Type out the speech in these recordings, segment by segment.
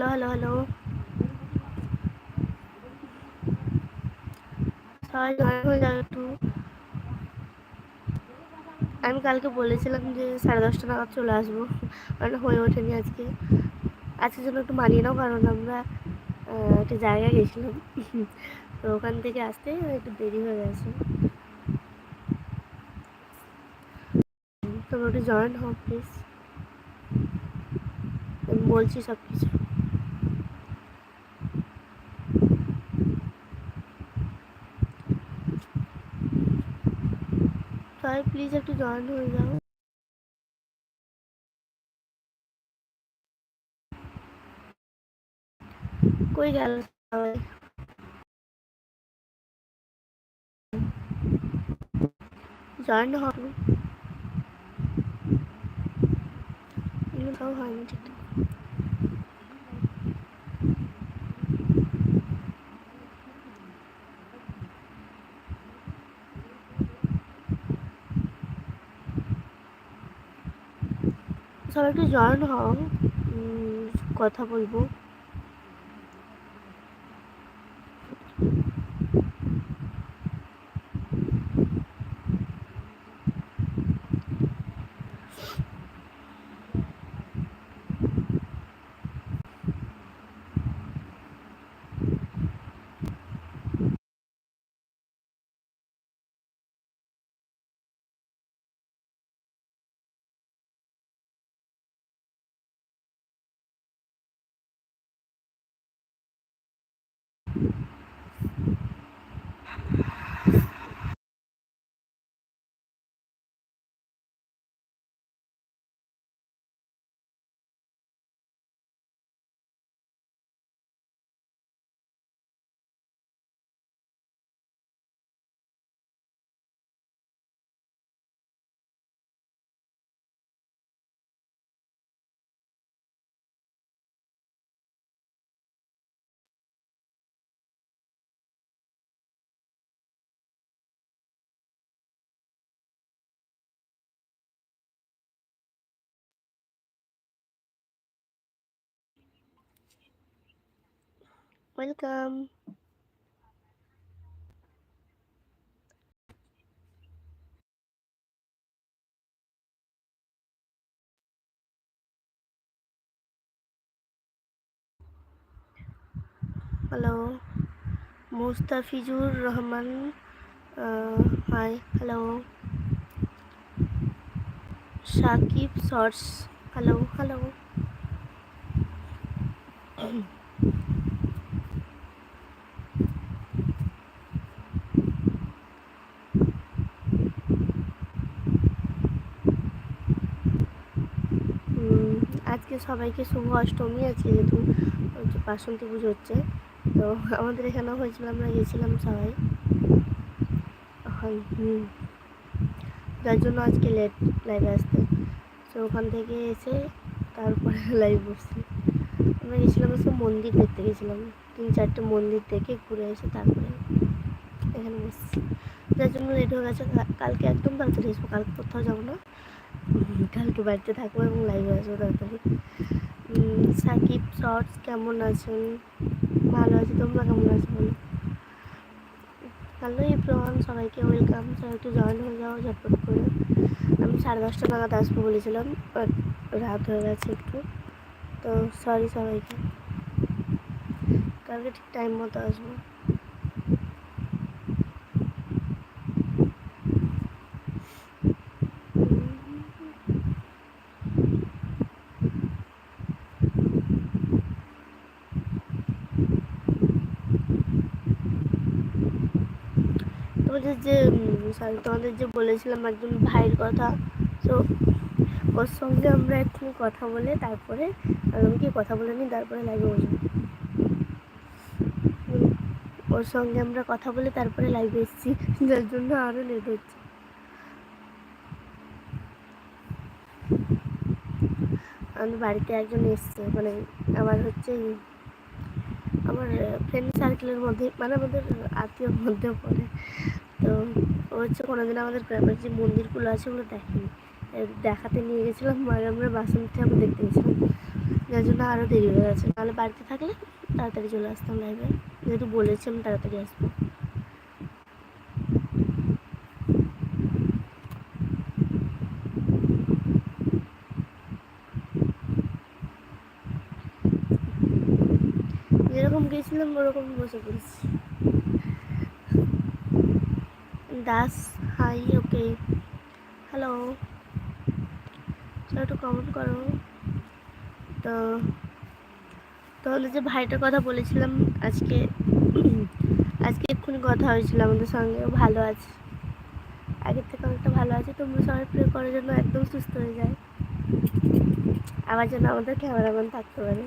Hello hello hello সবাই join হয়ে যাবে একটু আমি কালকে বলেছিলাম যে সাড়ে দশটা নাগাদ চলে আসব মানে হয়ে ওঠেনি আজকে। আজকের জন্য একটু মানিয়ে নাও, কারণ আমরা একটা জায়গায় গেছিলাম। তো ওখান থেকে আসতে একটু দেরি হয়ে গেছে। তোমরা একটু জয়েন হও প্লিজ আমি বলছি সব কিছু সবাই প্লিজ একটু জয়েন হয়ে যাও। কই গেল সবাই জয়েন হবে এগুলো হয়নি ঠিকঠাক। সবাই একটু জয়েন হও কথা বলব। Welcome hello Mustafizur Rahman hi hello Sakib shorts hello hello আজকে সবাইকে শুভ অষ্টমী, আজকে যেহেতু বাসন্তী পুজো হচ্ছে, তো আমাদের এখানেও হয়েছিল, আমরা গেছিলাম সবাই। যার জন্য আজকে লেট লাইভে আসতে। তো ওখান থেকে এসে তারপরে লাইভ বসছি। আমরা গেছিলাম সব মন্দির দেখতে গেছিলাম তিন চারটে মন্দির দেখে ঘুরে এসে তারপরে এখানে বসছি। যার জন্য লেট হয়ে গেছে। কালকে একদম তাড়াতাড়ি আসব কালকে কোথাও যাব না। কালকে বাড়িতে থাকব এবং লাইভে আসব তাড়াতাড়ি। সাকিব শর্টস কেমন আছেন? ভালো আছি, তোমরা কেমন আছো বলো? হ্যালো এভরিওয়ান সবাইকে ওয়েলকাম সবাই একটু জয়েন হয়ে যাও, ঝটপট করে। আমি সাড়ে দশটা নাগাদ আসব বলেছিলাম বাট রাত হয়ে গেছে একটু। তো সরি সবাইকে। কালকে ঠিক টাইম মতো আসব। তোমাদের যে সরি তোমাদের যে বলেছিলাম একজন ভাইয়ের কথা, তো ওর সঙ্গে আমরা একটু কথা বলে তারপরে কি কথা বলে নিই, তারপরে লাইভে বসবো। ওর সঙ্গে আমরা কথা বলে তারপরে লাইভে এসেছি, যার জন্য আরও লেট হচ্ছে। আমাদের বাড়িতে একজন এসছে মানে আমার হচ্ছে আমার ফ্রেন্ড সার্কেলের মধ্যে মানে আমাদের আত্মীয়র মধ্যে পড়ে। তো ও হচ্ছে কোনোদিন আমাদের গ্রামের যে মন্দিরগুলো আছে ওগুলো দেখেনি। দেখাতে নিয়ে গেছিলাম আর আমরা বাসন্তী ঠাকুর দেখতে গেছিলাম। যার জন্য আরও দেরি হয়ে গেছে। নাহলে বাড়িতে থাকলে তাড়াতাড়ি চলে আসতাম লাইভে। যেহেতু বলেছি আমি তাড়াতাড়ি আসব। যেরকম গেছিলাম, ওরকম বসে পড়েছি। দাস হাই ওকে হ্যালো একটু কমেন্ট করো। তো, তাহলে যে ভাইটার কথা বলেছিলাম, আজকে আজকে এক্ষুনি কথা হয়েছিল আমাদের সঙ্গে। ভালো আছে। আগের থেকে অনেকটা ভালো আছে। তোমরা সবাই প্রে করার জন্য একদম সুস্থ হয়ে যায়। আবার যেন আমাদের ক্যামেরাম্যান থাকতে পারে।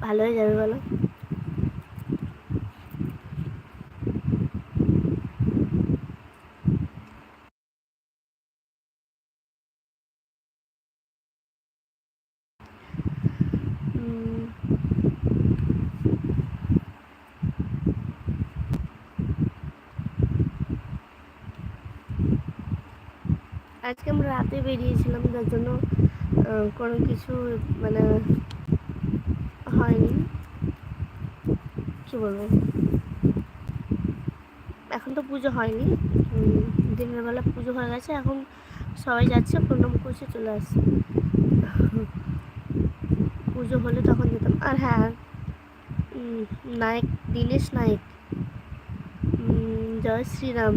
ভালো হয়ে যাবে বলো। আজকে আমরা রাতে বেরিয়েছিলাম যার জন্য কোনো কিছু মানে হয়নি। কি বলব? এখন তো পুজো হয়নি। দিনের বেলা পুজো হয়ে গেছে, এখন সবাই যাচ্ছে, প্রণাম করছে, চলে আসছে। পুজো হলে তখন যেতাম। আর হ্যাঁ নায়ক, দীনেশ নায়ক জয় শ্রীরাম।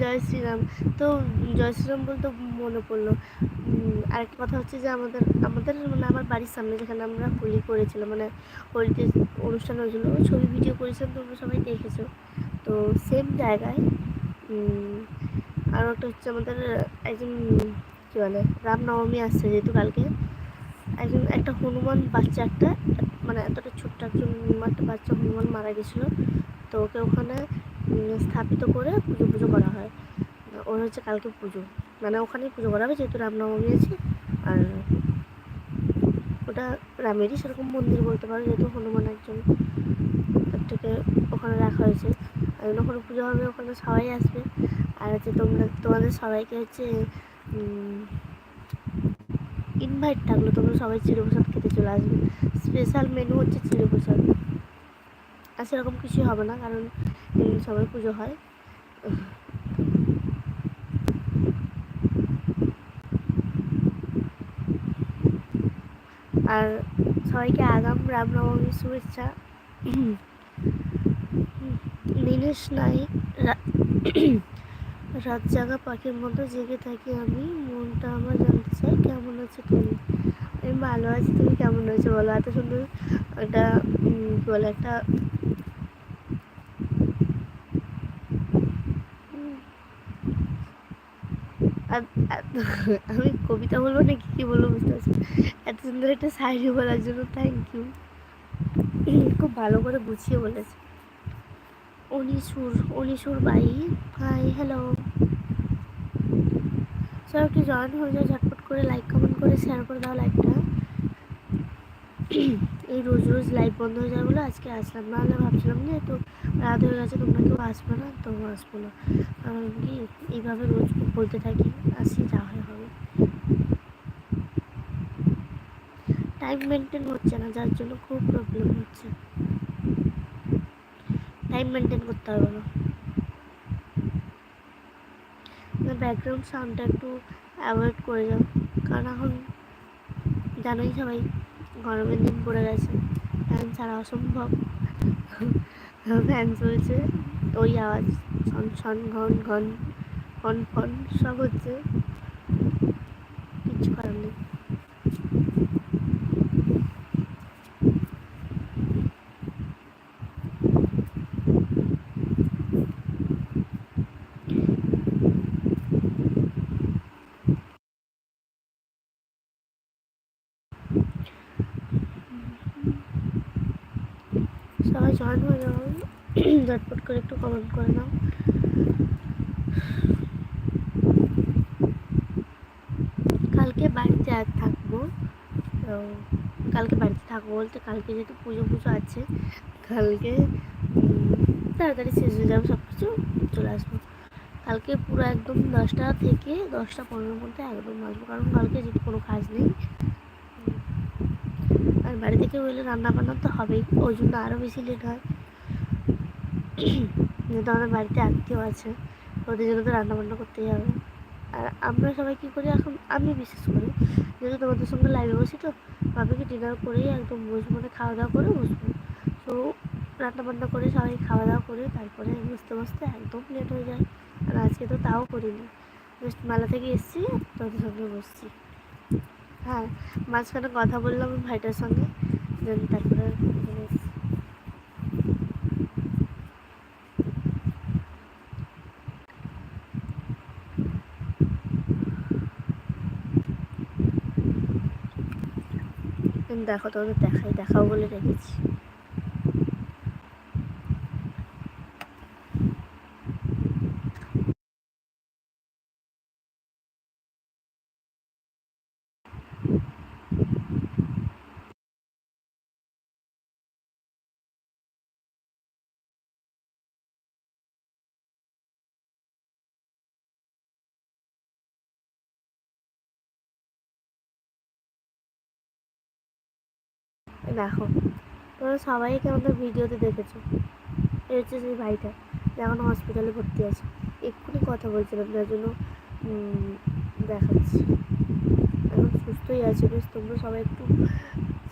জয় শ্রীরাম। তো জয় শ্রীরাম বলতে মনে পড়ল। আরেকটা কথা হচ্ছে যে আমাদের আমাদের মানে আমার বাড়ির সামনে যেখানে আমরা হোলি করেছিলাম মানে হোলিতে অনুষ্ঠান হয়েছিল, ছবি ভিডিও করেছিলাম, তোমরা সবাই দেখেছ। তো সেম জায়গায় আরও একটা হচ্ছে আমাদের একজন, কী বলে, রামনবমী আসছে যেহেতু কালকে। একজন, একটা হনুমান বাচ্চা, একটা মানে এতটা ছোট্ট একজন একটা বাচ্চা হনুমান মারা গেছিল। তো ওকে ওখানে স্থাপিত করে পুজো পুজো করা হয়। ওর হচ্ছে কালকে পুজো। মানে ওখানেই পুজো করা হবে, যেহেতু রামনবমী আছে। আর ওটা রামেরই সেরকম মন্দির বলতে পারো, যেহেতু হনুমান একজন। থেকে ওখানে রাখা হয়েছে। আর ওখানে পুজো হবে, ওখানে সবাই আসবে। আর হচ্ছে তোমরা, তোমাদের সবাইকে হচ্ছে ইনভাইট থাকল। তোমরা সবাই চিরপ্রসাদ খেতে চলে আসবে। স্পেশাল মেনু হচ্ছে চিরপ্রসাদ। আর সেরকম কিছু হবে না, কারণ সবাই পুজো হয়। আর সবাইকে আগাম রামনবমীর শুভেচ্ছা। দীনেশ নাই রাত জাগা পাখির মতো জেগে থাকি আমি। মনটা আমার জানতে চাই কেমন আছে তুমি? আমি ভালো আছি, তুমি কেমন আছো বলো? এত সুন্দর একটা বলে একটা আমি কবিতা বলব না, কি বলব বুঝতে পারছি এত সুন্দর একটা শায়রি বলার জন্য থ্যাংক ইউ খুব ভালো করে গুছিয়ে বলেছে। Anisur Anisur bye hi hello সব একটু জয়েন হয়ে যাও, ঝটপট করে লাইক কমেন্ট করে শেয়ার করে দাও লাইকটা এই রোজ রোজ লাইভ বন্ধ হয়ে যায় বলে আজকে আসলাম না নাহলে ভাবছিলাম যে তো রাত হয়ে গেছে, তোমরা কেউ আসবে না, তো আসব না। কারণ কি, এইভাবে রোজ বলতে থাকি, আসি, যা হয় হবে। টাইম মেনটেন হচ্ছে না, যার জন্য খুব প্রবলেম হচ্ছে। টাইম মেনটেন করতে হবে না। ব্যাকগ্রাউন্ড সাউন্ডটা একটু অ্যাভয়েড করে যাও কারণ এখন জানোই সবাই। গরমের দিন পড়ে গেছে। ফ্যান ছাড়া অসম্ভব। ফ্যান চলছে, ওই আওয়াজ ছন ছন ঘন ঘন ফন ফন সব হচ্ছে কিচ্ছু করার নেই সবাই জয়েন হয়ে যাও ঝটপট করে একটু কমেন্ট করে নাও। কালকে বাড়িতে আর থাকব। কালকে বাড়িতে থাকব বলতে কালকে যেহেতু পুজো পুজো আছে, কালকে তাড়াতাড়ি শেষ হয়ে যাবে সব কিছু চলে আসব। কালকে পুরো একদম দশটা থেকে দশটা পনেরোর মধ্যে একদম আসব, কারণ কালকে যেহেতু কোনো কাজ নেই বাড়ি থেকে হইলে রান্না বান্না তো হবেই, ওই জন্য আরও বেশি লেট হয়। যেহেতু আমাদের বাড়িতে আত্মীয় আছে, ওদের জন্য তো রান্না বান্না করতেই হবে। আর আমরা সবাই কী করি এখন? আমি বিশেষ করি, যেহেতু তোমাদের সঙ্গে লাইভে বসি তো ভাবিকে ডিনার করেই একদম বসবো মানে খাওয়া দাওয়া করে বসবো। তো রান্না বান্না করে সবাই খাওয়া দাওয়া করে তারপরে বসতে বসতে একদম লেট হয়ে যায়। আর আজকে তো তাও করিনি। জাস্ট মেলা থেকে এসেছি তোদের সঙ্গে বসছি। হ্যাঁ মাঝখানে কথা বললাম ভাইটার সঙ্গে তারপরে দেখো তোমাদের দেখাই দেখাও বলে রেখেছি। দেখো, তোমরা সবাইকে আমাদের ভিডিওতে দেখেছ। এই হচ্ছে সেই ভাইটা এখন হসপিটালে ভর্তি আছে। এক্ষুনি কথা বলছিলাম যার জন্য দেখাচ্ছি। এখন সুস্থই আছে, বেশ, তোমরা সবাই একটু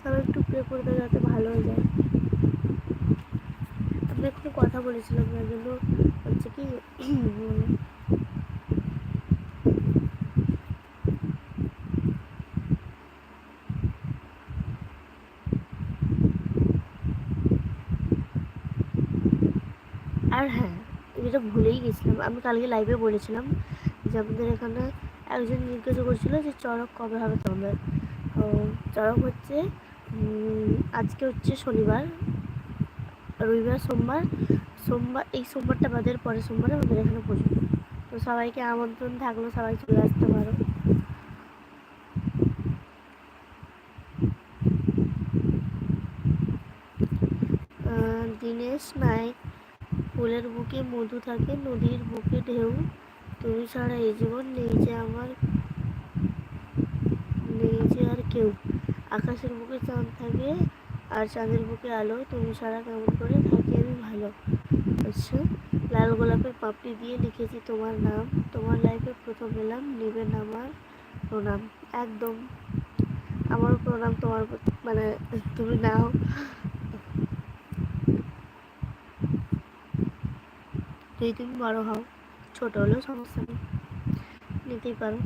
সবাই একটু প্রে করে দেওয়া যাতে ভালো হয়ে যায়। আমি এক্ষুনি কথা বলেছিলাম, যার জন্য হচ্ছে কি আর হ্যাঁ যেটা ভুলেই গেছিলাম। আমি কালকে লাইভে বলেছিলাম যে আমাদের এখানে একজন জিজ্ঞাসা করছিল যে চড়ক কবে হবে তোমাদের। চড়ক হচ্ছে আজকে হচ্ছে শনিবার, রবিবার, সোমবার। সোমবার, এই সোমবারটা বাদের পরে সোমবার আমাদের এখানে পুজো। তো সবাইকে আমন্ত্রণ থাকল, সবাই চলে আসতে পারো। দীনেশ নায়ক ফুলের বুকে মধু থাকে, নদীর বুকে ঢেউ। তুমি ছাড়া এই জীবন নেই যে আমার, নেই যে আর কেউ। আকাশের বুকে চাঁদ থাকে আর চাঁদের বুকে আলো। তুমি ছাড়া কেমন করে থাকি আমি ভালো। আচ্ছা লাল গোলাপের পাপড়ি দিয়ে লিখেছি তোমার নাম। তোমার লাইফে প্রথম এলাম নেবেন আমার প্রণাম। একদম। আমার প্রণাম তোমার মানে তুমি নাও। যদি তুমি বড় হও, ছোট হলেও সমস্যা নেই। নিতেই পারো।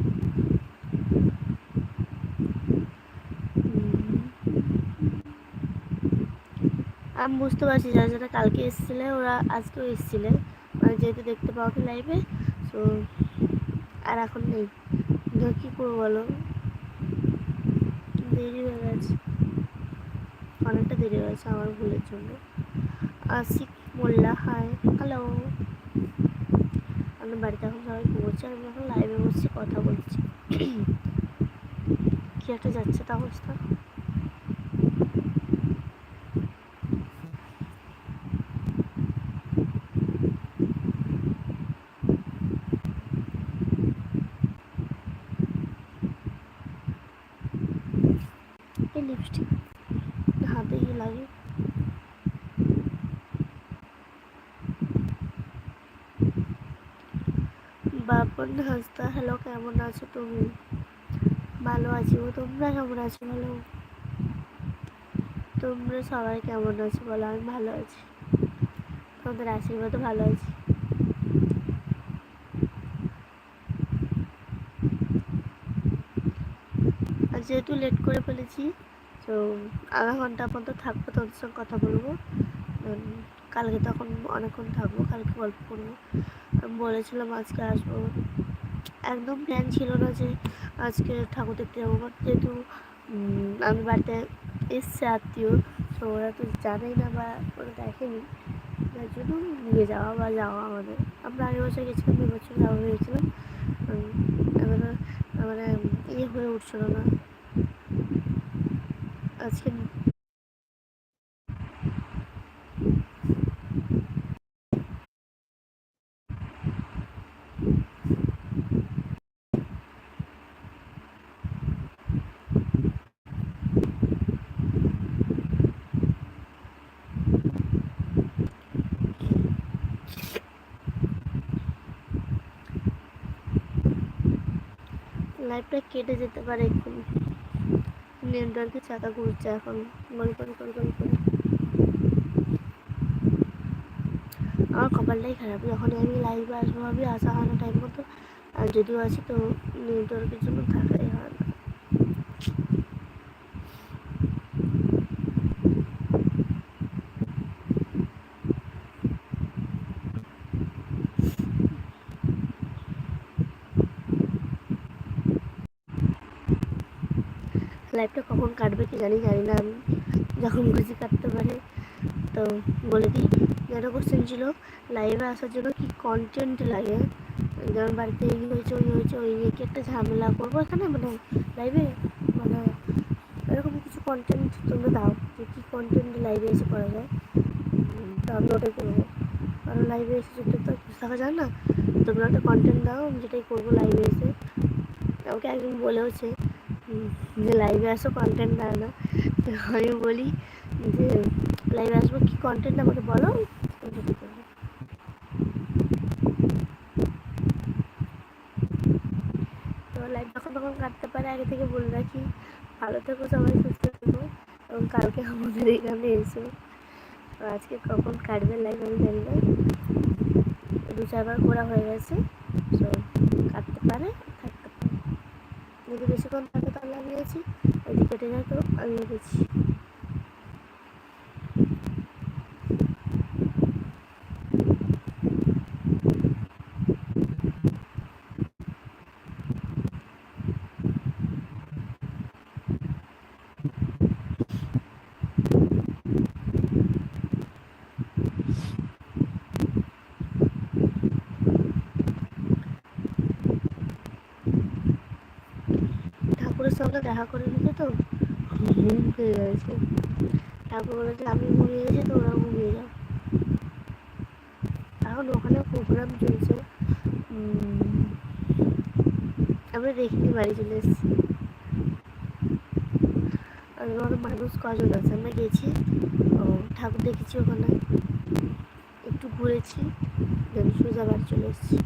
আমি বুঝতে পারছি যারা যারা কালকে এসেছিলে, ওরা আজকেও এসেছিলে। মানে যেহেতু দেখতে পাও কি লাইভে তো আর এখন নেই। ধর কী করব বলো? দেরি হয়ে গেছে। অনেকটা দেরি হয়েছে আমার ভুলের জন্য। আশিক মোল্লা হাই হ্যালো আমি বাড়িতে এখন সবাই ঘুমোচ্ছে আমি এখন লাইভে বসছি কথা বলছি। কি একটা যাচ্ছে তা অবস্থা? লিপস্টিক হাতে গিয়ে লাগে? বাপন হাসতা হ্যালো কেমন আছো তুমি? ভালো আছি ও তোমরা কেমন আছো ভালো তোমরা সবাই কেমন আছো বলো, আমি ভালো আছি। তোমাদের আশীর্বাদে ভালো আছি। আর যেহেতু লেট করে ফেলেছি, তো আধা ঘণ্টা পর্যন্ত থাকব তোদের সঙ্গে কথা বলব। কালকে তখন অনেকক্ষণ থাকব, কালকে গল্প করব। বলেছিলাম আজকে আসব। একদম প্ল্যান ছিল না যে আজকে ঠাকুর দেখতে যাব বাট যেহেতু আমি বাড়িতে এসছে আত্মীয়, তো ওরা তো জানেই না বা ওরা দেখেনি। যার জন্য নিয়ে যাওয়া বা যাওয়া আমাদের। আমরা আগের বছর গেছিলাম দু বছর যাওয়া হয়েছিলাম মানে ইয়ে হয়ে উঠছিল না। আজকে লাইফটা কেটে যেতে পারে এক্ষুনি নেটওয়ার্কে চাকা ঘুরছে এখন। গল করে গল গল করে। আমার কপালটাই খারাপ। যখন আমি লাইভে আসব ভাবি আসা হয় না টাইম মতো। আর যদিও আছি তো নেটওয়ার্কের জন্য থাকাই হয় না লাইফটা কখন কাটবে কি জানি জানি না। আমি যখন খুশি কাটতে পারে, তো বলে দিই যেটা কোশ্চেন ছিল লাইভে আসার জন্য কি কন্টেন্ট লাগে? যেমন বাড়িতে এই হয়েছে, ওই হয়েছে, ওই নিয়ে কি একটা ঝামেলা করব এখানে? মানে লাইভে মানে এরকম কিছু কন্টেন্ট তোমরা দাও, যে কী কন্টেন্ট লাইভে এসে করা যায়। তো আমি ওটাই করব। কারণ লাইভে এসে যদি তো থাকা যায় না, তোমরা একটা কন্টেন্ট দাও, আমি যেটাই করব লাইভে এসে। আমাকে একজন বলেওছে যে লাইভে আসো কন্টেন্ট দেয় না তো আমি বলি যে লাইভে আসব, কী কন্টেন্ট আমাকে বলো? তো লাইভ যখন তখন কাটতে পারে, আগে থেকে বলে রাখি, ভালো থেকো সবাই, সুস্থ থেকো, এবং কালকে আমাদের এখানে এসো। আজকে কখন কাটবে লাইভ আমি জানি না। দু চারবার করা হয়ে গেছে তো কাটতে পারে। যদি বেশিক্ষণ থাকে তাহলে যদি কেটে যায় তো আমিও গেছি ঠাকুরের সঙ্গে দেখা করে নিতে তো? ঘুম পেয়ে গেছে। ঠাকুর বলেছে আমি ঘুমিয়ে গেছি তোমরা ঘুমিয়ে যাও এখন ওখানে প্রোগ্রাম চলছে। আমরা দেখিনি বাড়ি চলে এসেছি। আর মানুষ কজন আছে? আমরা গেছি। ঠাকুর দেখেছি ওখানে। একটু ঘুরেছি, দেন সোজা বাড়ি চলে এসেছি।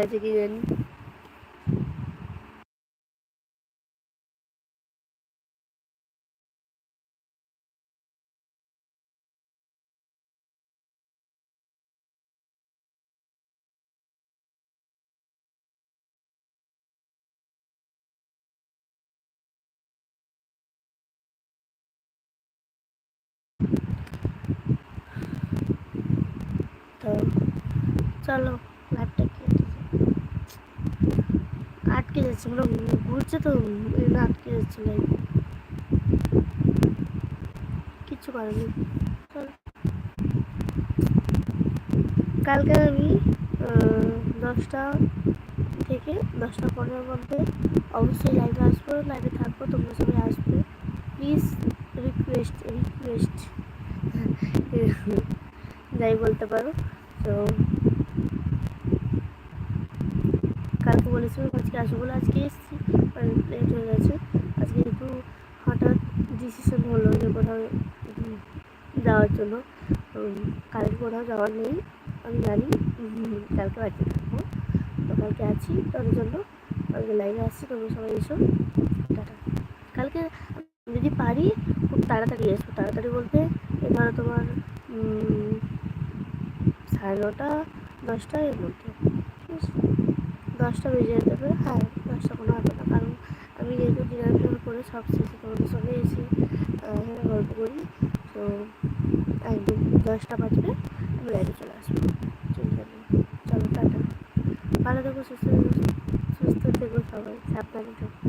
গেছে কি জানি? চলো লাইভটা কেটে আটকে যাচ্ছে মানে ঘুরছে তো জন্য আটকে যাচ্ছে লাইভ কিচ্ছু করেনি। কালকে আমি দশটা থেকে দশটা পনেরোর মধ্যে অবশ্যই লাইভে আসব লাইভে থাকব, তোমরা সবাই আসবে। প্লিজ রিকোয়েস্ট রিকোয়েস্ট যাই বলতে পারো, তো কালকে বলেছিলাম আজকে আসব বলে আজকে এসেছি। লেট হয়ে গেছে। আজকে একটু হঠাৎ ডিসিশন হলো যে কোথাও যাওয়ার জন্য। কালকে কোথাও যাওয়ার নেই, আমি জানি। কালকে বাড়িতে থাকব। তো কালকে আছি তার জন্য। কালকে লাইভে আসছি, তোমরা সবাই এসো। টাটা। কালকে যদি পারি, খুব তাড়াতাড়ি আসব। তাড়াতাড়ি বলতে এবার তোমার সাড়ে নটা দশটা এর মধ্যে দশটা বেজে পারে হ্যাঁ দশটা কোনো হবে না, কারণ আমি যেহেতু ডিনার টিনার করে সব শেষে তোমাদের সঙ্গে এসে এখানে গল্প করি, তো একদম দশটা বাজবে, আমি বাইরে চলে আসব। চলে যাব চলো টাটা। ভালো থেকো, সুস্থ থেকো সুস্থ থেকো সবাই, সাবধানে থেকো।